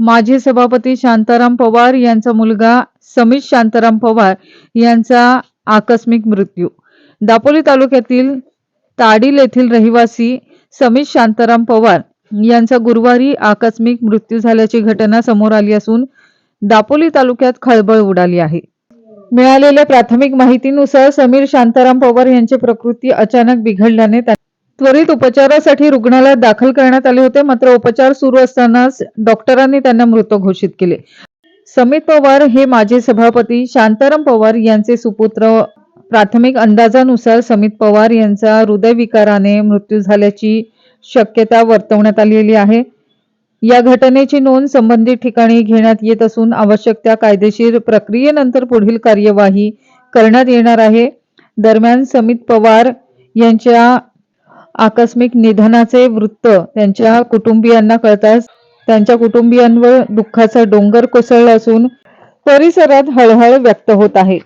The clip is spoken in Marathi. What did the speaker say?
माजी सभापती शांताराम पवार यांचा मुलगा समीर शांताराम पवार यांचा आकस्मिक मृत्यू. दापोली तालुक्यातील ताडील येथील रहिवासी समीर शांताराम पवार यांचा गुरुवारी आकस्मिक मृत्यू झाल्याची घटना समोर आली असून दापोली तालुक्यात खळबळ उडाली आहे. मिळालेल्या प्राथमिक माहितीनुसार समीर शांताराम पवार यांची प्रकृती अचानक बिघडल्याने त्वरित उपचारासाठी रुग्णालयात दाखल करण्यात आले होते. मात्र उपचार सुरू असतानाच डॉक्टरांनी त्यांना मृत घोषित केले. समित पवार हे माजी सभापती शांताराम पवार यांचे सुपुत्र. प्राथमिक अंदाजानुसार समित पवार यांचा हृदयविकाराने मृत्यू झाल्याची शक्यता वर्तवण्यात आलेली आहे. या घटनेची नोंद संबंधित ठिकाणी घेण्यात येत असून आवश्यक त्या कायदेशीर प्रक्रियेनंतर पुढील कार्यवाही करण्यात येणार आहे. दरम्यान समित पवार यांच्या आकस्मिक निधनाचे वृत्त त्यांच्या कुटुंबियांना कळताच त्यांच्या कुटुंबियांवर दुःखाचा डोंगर कोसळला असून परिसरात हळहळ व्यक्त होत आहे.